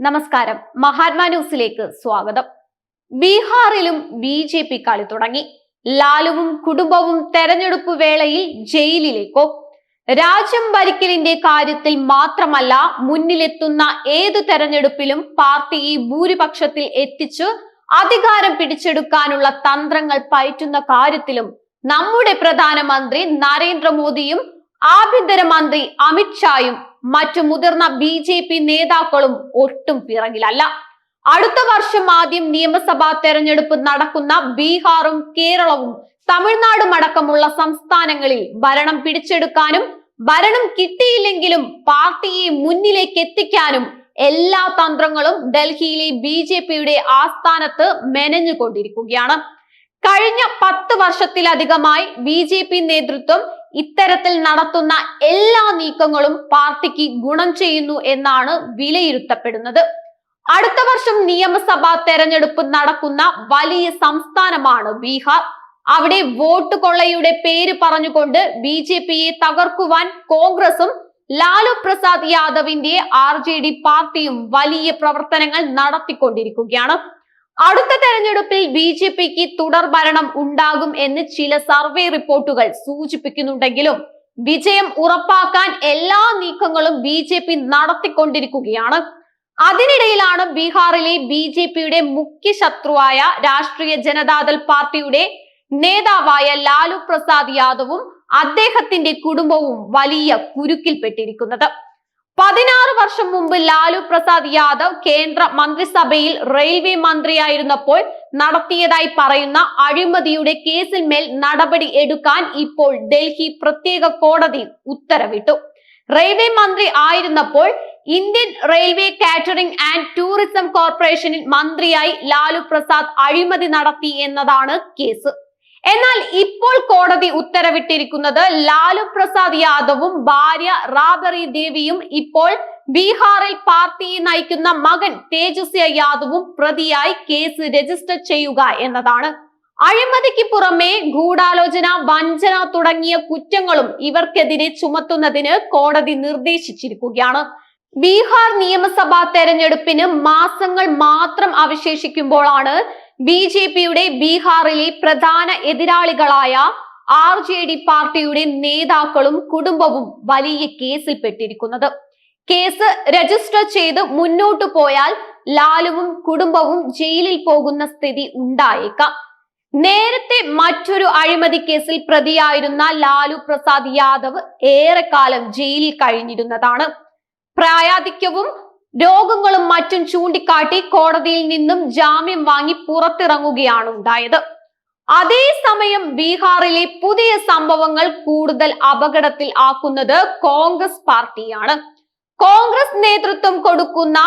നമസ്കാരം. മഹാത്മാ ന്യൂസിലേക്ക് സ്വാഗതം. ബീഹാറിലും ബി ജെ പി കളി തുടങ്ങി. ലാലുവും കുടുംബവും തെരഞ്ഞെടുപ്പ് വേളയിൽ ജയിലിലേക്കോ? രാജ്യം ഭരിക്കലിന്റെ കാര്യത്തിൽ മാത്രമല്ല മുന്നിലെത്തുന്ന ഏത് തെരഞ്ഞെടുപ്പിലും പാർട്ടി ഈ ഭൂരിപക്ഷത്തിൽ എത്തിച്ച് അധികാരം പിടിച്ചെടുക്കാനുള്ള തന്ത്രങ്ങൾ പയറ്റുന്ന കാര്യത്തിലും നമ്മുടെ പ്രധാനമന്ത്രി നരേന്ദ്രമോദിയും ആഭ്യന്തരമന്ത്രി അമിത്ഷായും മറ്റു മുതിർന്ന ബി ജെ പി നേതാക്കളും ഒട്ടും പിറകിലല്ല. അടുത്ത വർഷം ആദ്യം നിയമസഭാ തെരഞ്ഞെടുപ്പ് നടക്കുന്ന ബീഹാറും കേരളവും തമിഴ്നാടും അടക്കമുള്ള സംസ്ഥാനങ്ങളിൽ ഭരണം പിടിച്ചെടുക്കാനും ഭരണം കിട്ടിയില്ലെങ്കിലും പാർട്ടിയെ മുന്നിലേക്ക് എത്തിക്കാനും എല്ലാ തന്ത്രങ്ങളും ഡൽഹിയിലെ ബി ജെ പിയുടെ ആസ്ഥാനത്ത് മെനഞ്ഞുകൊണ്ടിരിക്കുകയാണ്. കഴിഞ്ഞ പത്ത് വർഷത്തിലധികമായി ബി ജെ പി നേതൃത്വം ഇത്തരത്തിൽ നടത്തുന്ന എല്ലാ നീക്കങ്ങളും പാർട്ടിക്ക് ഗുണം ചെയ്യുന്നു എന്നാണ് വിലയിരുത്തപ്പെടുന്നത്. അടുത്ത വർഷം നിയമസഭാ തെരഞ്ഞെടുപ്പ് നടക്കുന്ന വലിയ സംസ്ഥാനമാണ് ബീഹാർ. അവിടെ വോട്ട് കൊള്ളയുടെ പേര് പറഞ്ഞുകൊണ്ട് ബി ജെ പിയെ തകർക്കുവാൻ കോൺഗ്രസും ലാലു പ്രസാദ് യാദവിന്റെ ആർ ജെ ഡി പാർട്ടിയും വലിയ പ്രവർത്തനങ്ങൾ നടത്തിക്കൊണ്ടിരിക്കുകയാണ്. അടുത്ത തെരഞ്ഞെടുപ്പിൽ ബി ജെ പിക്ക് തുടർ ഭരണം ഉണ്ടാകും എന്ന് ചില സർവേ റിപ്പോർട്ടുകൾ സൂചിപ്പിക്കുന്നുണ്ടെങ്കിലും വിജയം ഉറപ്പാക്കാൻ എല്ലാ നീക്കങ്ങളും ബി ജെ പി നടത്തിക്കൊണ്ടിരിക്കുകയാണ്. അതിനിടയിലാണ് ബീഹാറിലെ ബി ജെ പിയുടെ മുഖ്യ ശത്രുവായ രാഷ്ട്രീയ ജനതാദൾ പാർട്ടിയുടെ നേതാവായ ലാലു പ്രസാദ് യാദവും അദ്ദേഹത്തിന്റെ കുടുംബവും വലിയ കുരുക്കിൽപ്പെട്ടിരിക്കുന്നത്. പതിനാറ് വർഷം മുമ്പ് ലാലു പ്രസാദ് യാദവ് കേന്ദ്ര മന്ത്രിസഭയിൽ റെയിൽവേ മന്ത്രിയായിരുന്നപ്പോൾ നടത്തിയതായി പറയുന്ന അഴിമതിയുടെ കേസിൽ മേൽ നടപടി എടുക്കാൻ ഇപ്പോൾ ഡൽഹി പ്രത്യേക കോടതി ഉത്തരവിട്ടു. റെയിൽവേ മന്ത്രി ആയിരുന്നപ്പോൾ Indian railway catering and tourism കോർപ്പറേഷനിൽ മന്ത്രിയായി ലാലു പ്രസാദ് അഴിമതി നടത്തി എന്നതാണ് കേസ്. എന്നാൽ ഇപ്പോൾ കോടതി ഉത്തരവിട്ടിരിക്കുന്നത് ലാലു പ്രസാദ് യാദവും ഭാര്യ റാബറി ദേവിയും ഇപ്പോൾ ബീഹാറിൽ പാർട്ടിയെ നയിക്കുന്ന മകൻ തേജസ്വി യാദവും പ്രതിയായി കേസ് രജിസ്റ്റർ ചെയ്യുക എന്നതാണ്. അഴിമതിക്ക് പുറമെ ഗൂഢാലോചന വഞ്ചന തുടങ്ങിയ കുറ്റങ്ങളും ഇവർക്കെതിരെ ചുമത്തുന്നതിന് കോടതി നിർദ്ദേശിച്ചിരിക്കുകയാണ്. ബീഹാർ നിയമസഭാ തെരഞ്ഞെടുപ്പിന് മാസങ്ങൾ മാത്രം അവശേഷിക്കുമ്പോഴാണ് ബി ജെ പിയുടെ ബീഹാറിലെ പ്രധാന എതിരാളികളായ ആർ ജെ ഡി പാർട്ടിയുടെ നേതാക്കളും കുടുംബവും വലിയ കേസിൽപ്പെട്ടിരിക്കുന്നത് കേസ് രജിസ്റ്റർ ചെയ്ത് മുന്നോട്ടു പോയാൽ ലാലുവും കുടുംബവും ജയിലിൽ പോകുന്ന സ്ഥിതി ഉണ്ടായേക്കാം. നേരത്തെ മറ്റൊരു അഴിമതി കേസിൽ പ്രതിയായിരുന്ന ലാലു പ്രസാദ് യാദവ് ഏറെക്കാലം ജയിലിൽ കഴിഞ്ഞിരുന്നതാണ്. പ്രായാധിക്യവും രോഗങ്ങളും മറ്റും ചൂണ്ടിക്കാട്ടി കോടതിയിൽ നിന്നും ജാമ്യം വാങ്ങി പുറത്തിറങ്ങുകയാണ് ഉണ്ടായത്. അതേസമയം ബീഹാറിലെ പുതിയ സംഭവങ്ങൾ കൂടുതൽ അപകടത്തിൽ ആക്കുന്നത് കോൺഗ്രസ് പാർട്ടിയാണ്. കോൺഗ്രസ് നേതൃത്വം കൊടുക്കുന്ന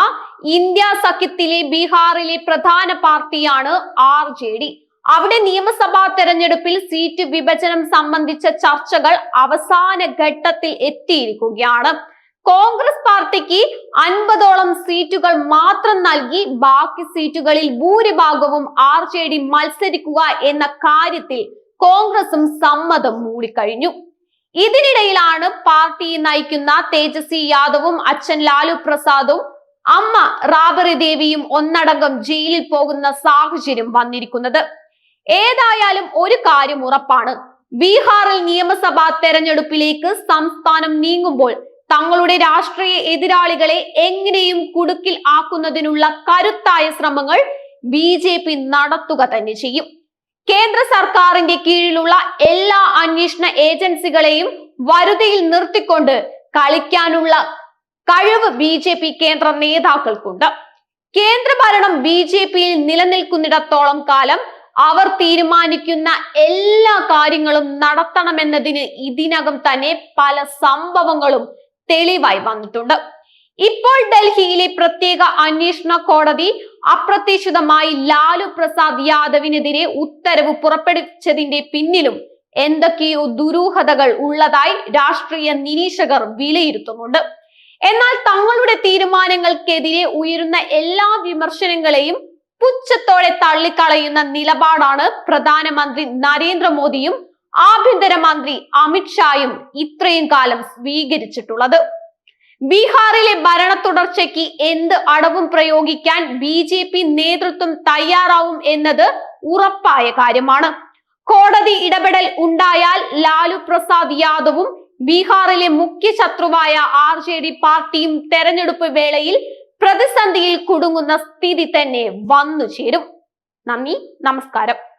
ഇന്ത്യ സഖ്യത്തിലെ ബീഹാറിലെ പ്രധാന പാർട്ടിയാണ് ആർ ജെ ഡി. അവിടെ നിയമസഭാ തെരഞ്ഞെടുപ്പിൽ സീറ്റ് വിഭജനം സംബന്ധിച്ച ചർച്ചകൾ അവസാന ഘട്ടത്തിൽ എത്തിയിരിക്കുകയാണ്. കോൺഗ്രസ് പാർട്ടിക്ക് അൻപതോളം സീറ്റുകൾ മാത്രം നൽകി ബാക്കി സീറ്റുകളിൽ ഭൂരിഭാഗവും ആർ ജെ ഡി മത്സരിക്കുക എന്ന കാര്യത്തിൽ കോൺഗ്രസും സമ്മതം മൂടിക്കഴിഞ്ഞു. ഇതിനിടയിലാണ് പാർട്ടി നയിക്കുന്ന തേജസ്വി യാദവും അച്ഛൻ ലാലു പ്രസാദും അമ്മ റാബറി ദേവിയും ഒന്നടങ്കം ജയിലിൽ പോകുന്ന സാഹചര്യം വന്നിരിക്കുന്നത്. ഏതായാലും ഒരു കാര്യം ഉറപ്പാണ്. ബീഹാറിൽ നിയമസഭാ തെരഞ്ഞെടുപ്പിലേക്ക് സംസ്ഥാനം നീങ്ങുമ്പോൾ തങ്ങളുടെ രാഷ്ട്രീയ എതിരാളികളെ എങ്ങനെയും കുടുക്കിൽ ആക്കുന്നതിനുള്ള കരുത്തായ ശ്രമങ്ങൾ ബി ജെ പി നടത്തുക തന്നെ ചെയ്യും. കേന്ദ്ര സർക്കാരിന്റെ കീഴിലുള്ള എല്ലാ അന്വേഷണ ഏജൻസികളെയും വരുതിയിൽ നിർത്തിക്കൊണ്ട് കളിക്കാനുള്ള കഴിവ് ബി ജെ പി കേന്ദ്ര നേതാക്കൾക്കുണ്ട്. കേന്ദ്ര ഭരണം ബി ജെ പിയിൽ നിലനിൽക്കുന്നിടത്തോളം കാലം അവർ തീരുമാനിക്കുന്ന എല്ലാ കാര്യങ്ങളും നടത്തണമെന്നതിന് ഇതിനകം തന്നെ പല സംഭവങ്ങളും തെളിവായി വന്നിട്ടുണ്ട്. ഇപ്പോൾ ഡൽഹിയിലെ പ്രത്യേക അന്വേഷണ കോടതി അപ്രതീക്ഷിതമായി ലാലു പ്രസാദ് യാദവിനെതിരെ ഉത്തരവ് പുറപ്പെടുവിച്ചതിന്റെ പിന്നിലും എന്തൊക്കെയോ ദുരൂഹതകൾ ഉള്ളതായി രാഷ്ട്രീയ നിരീക്ഷകർ വിലയിരുത്തുന്നുണ്ട്. എന്നാൽ തങ്ങളുടെ തീരുമാനങ്ങൾക്കെതിരെ ഉയരുന്ന എല്ലാ വിമർശനങ്ങളെയും പുച്ഛത്തോടെ തള്ളിക്കളയുന്ന നിലപാടാണ് പ്രധാനമന്ത്രി നരേന്ദ്രമോദിയും ആഭ്യന്തരമന്ത്രി അമിത്ഷായും ഇത്രയും കാലം സ്വീകരിച്ചിട്ടുള്ളത്. ബീഹാറിലെ ഭരണ തുടർച്ചയ്ക്ക് എന്ത് അടവും പ്രയോഗിക്കാൻ ബി ജെ പി നേതൃത്വം തയ്യാറാവും എന്നത് ഉറപ്പായ കാര്യമാണ്. കോടതി ഇടപെടൽ ഉണ്ടായാൽ ലാലു പ്രസാദ് യാദവും ബീഹാറിലെ മുഖ്യ ശത്രുവായ ആർ ജെ ഡി പാർട്ടിയും തെരഞ്ഞെടുപ്പ് വേളയിൽ പ്രതിസന്ധിയിൽ കുടുങ്ങുന്ന സ്ഥിതി തന്നെ വന്നു ചേരും നന്ദി നമസ്കാരം.